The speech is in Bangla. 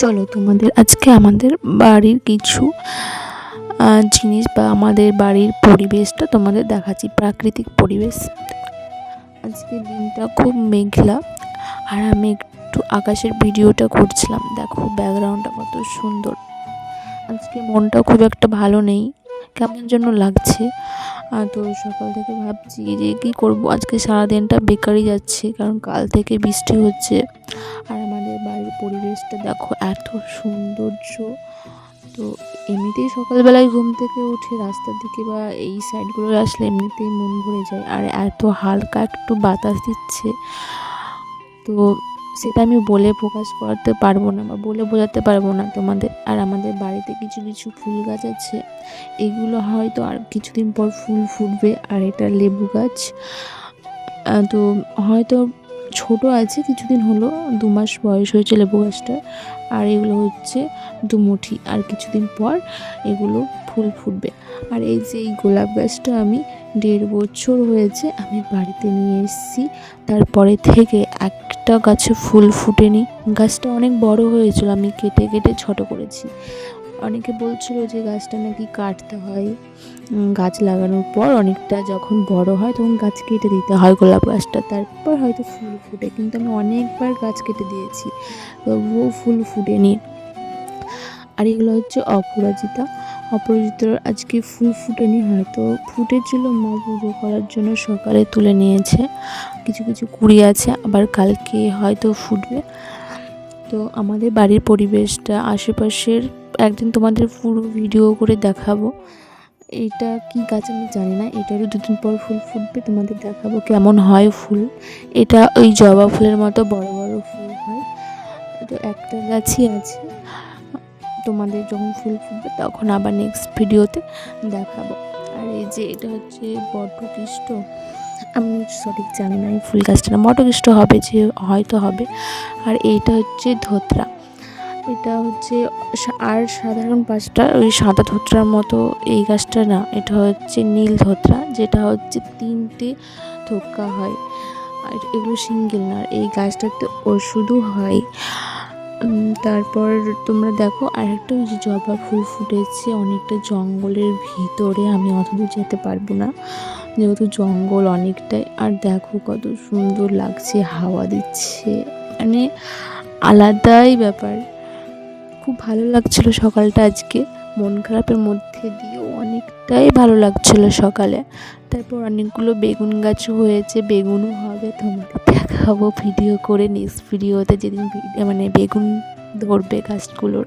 চলো তোমাদের আজকে আমাদের বাড়ির কিছু জিনিস বা আমাদের বাড়ির পরিবেশটা তোমাদের দেখাচ্ছি, প্রাকৃতিক পরিবেশ। আজকে দিনটা খুব মেঘলা আর আমি একটু আকাশের ভিডিওটা করছিলাম। দেখো ব্যাকগ্রাউন্ডটা কত সুন্দর। আজকে মনটা খুব একটা ভালো নেই, কেমন যেন লাগছে। আর তো সকাল থেকে ভাবছি যে কী করব? আজকে সারাদিনটা বেকারই যাচ্ছে, কারণ কাল থেকে বৃষ্টি হচ্ছে। আর আমাদের বাড়ির পরিবেশটা দেখো এত সৌন্দর্য। তো এমনিতেই সকালবেলায় ঘুম থেকে উঠে রাস্তার দিকে বা এই সাইডগুলো আসলে এমনিতেই মন ভরে যায়। আর এত হালকা একটু বাতাস দিচ্ছে। তো সেটা আমি বলে প্রকাশ করাতে পারব না বা বলে বোঝাতে পারব না তোমাদের। আর আমাদের বাড়িতে কিছু কিছু ফুল গাছ আছে। এগুলো হয়তো আর কিছুদিন পর ফুল ফুটবে। আর এটা লেবু গাছ। তো হয়তো ছোট আছে, কিছুদিন হলো, দু মাস বয়স হয়েছে লেবু গাছটার আর এগুলো হচ্ছে দুমুঠি, আর কিছুদিন পর এগুলো ফুল ফুটবে। আর এই যে এই গোলাপ গাছটা আমি দেড় বছর হয়েছে আমি বাড়িতে নিয়ে এসেছি। তারপরে থেকে একটা গাছে ফুল ফুটেনি। গাছটা অনেক বড় হয়েছিল, আমি কেটে কেটে ছোট করেছি। অনেকে বলছিল যে গাছটা নাকি কাটতে হয়। গাছ লাগানোর পর অনেকটা যখন বড় হয় তখন গাছ কেটে দিতে হয় গোলাপ গাছটা। তারপর হয়তো ফুল ফুটে, কিন্তু আমি অনেকবার গাছ কেটে দিয়েছি। তবুও ফুল ফুটেনি। আর এগুলো হচ্ছে অপরাজিতা। অপরাজিতার আজকে ফুল ফুটেনি, হয়তো ফুটেছিল, মা পুজো করার জন্য সকালে তুলে নিয়েছে। কিছু কিছু কুড়ি আছে, আবার কালকে হয়তো ফুটবে। তো আমাদের বাড়ির পরিবেশটা, আশেপাশের, একদিন তোমাদের পুরো ভিডিও করে দেখাবো। এটা কি গাছ আমি জানি না, এটারও দুদিন পর ফুল ফুটবে, তোমাদের দেখাবো কেমন হয় ফুল। এটা ওই জবা ফুলের মতো বড় বড় ফুল হয়। তো একটা গাছই আছে, তোমাদের যখন ফুল ফুটবে তখন আবার নেক্সট ভিডিওতে দেখাবো। আর এই যে এটা হচ্ছে বটকৃষ্ট। আমি সঠিক জানি না এই ফুল গাছটা না বটকৃষ্ট হবে যে হয়তো হবে। আর এইটা হচ্ছে ধোত্রা। এটা হচ্ছে আর সাধারণ পাঁচটা, ওই সাদা ধোত্রার মতো এই গাছটা না, এটা হচ্ছে নীল ধোত্রা, যেটা হচ্ছে তিনটে থোকা হয়। আর এগুলো সিঙ্গেল না, আর এই গাছটাতে ওষুধও হয়। তারপর তোমরা দেখো, আরেকটা ওই যে জবা ফুল ফুটেছে, অনেকটা জঙ্গলের ভিতরে, আমি অত দূর যেতে পারব না। যেহেতু জঙ্গল অনেকটাই, আর দেখো কত সুন্দর লাগছে, হাওয়া দিচ্ছে। মানে আলাদাই ব্যাপার। খুব ভালো লাগছিল সকালটা আজকে। মন খারাপের মধ্যে দিয়েও অনেকটাই ভালো লাগছিল সকালে। তারপর অনেকগুলো বেগুন গাছও হয়েছে, বেগুনও হবে, তোমাকে দেখাবো ভিডিও করে। নেক্সট ভিডিওতে যেদিন মানে বেগুন ধরবে গাছগুলোর।